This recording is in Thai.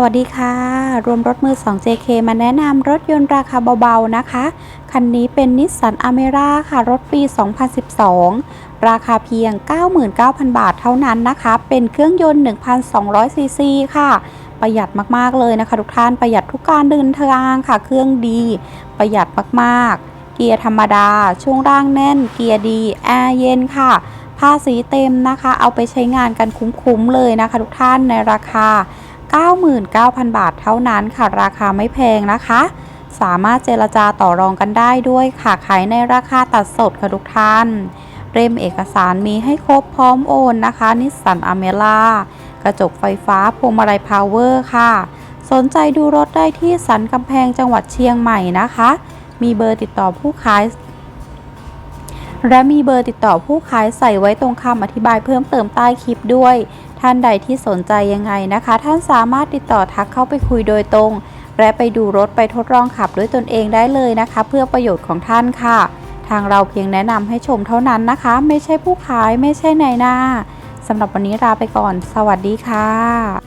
สวัสดีค่ะ รวมรถมือ 2 JK มาแนะนำรถยนต์ราคาเบาๆนะคะ คันนี้เป็นนิสสันอเมร่าค่ะ รถปี 2012 ราคาเพียง 99,000 บาทเท่านั้นนะคะ เป็นเครื่องยนต์ 1,200 ซีซีค่ะ ประหยัดมากๆเลยนะคะ ทุกท่านประหยัดทุกการเดินทางค่ะ เครื่องดี ประหยัดมากๆ เกียร์ธรรมดา ช่วงล่างแน่น เกียร์ดีแอร์เย็นค่ะภาษีเต็มนะคะ เอาไปใช้งานกันคุ้มๆเลยนะคะ ทุกท่านในราคา 99,000 บาทเท่านั้นค่ะ ราคาไม่แพงนะคะ สามารถเจรจาต่อรองกันได้ด้วยค่ะ ขายในราคาตัดสดค่ะทุกท่านเล่มเอกสารมีให้ครบพร้อมโอนนะคะ นิสสันอเมล่ากระจกไฟฟ้าพวงมาลัยพาวเวอร์ค่ะ สนใจดูรถได้ที่สันกำแพงจังหวัดเชียงใหม่นะคะ มีเบอร์ติดต่อผู้ขาย และมีเบอร์ติดต่อผู้ขายใส่ไว้ตรงคำอธิบายเพิ่มเติมใต้คลิปด้วย ท่านใดที่สนใจยังไงนะคะ ท่านสามารถติดต่อทักเข้าไปคุยโดยตรง และไปดูรถไปทดลองขับด้วยตนเองได้เลยนะคะ เพื่อประโยชน์ของท่านค่ะ ทางเราเพียงแนะนำให้ชมเท่านั้นนะคะ ไม่ใช่ผู้ขายไม่ใช่นายหน้าสำหรับวันนี้ลาไปก่อน สวัสดีค่ะ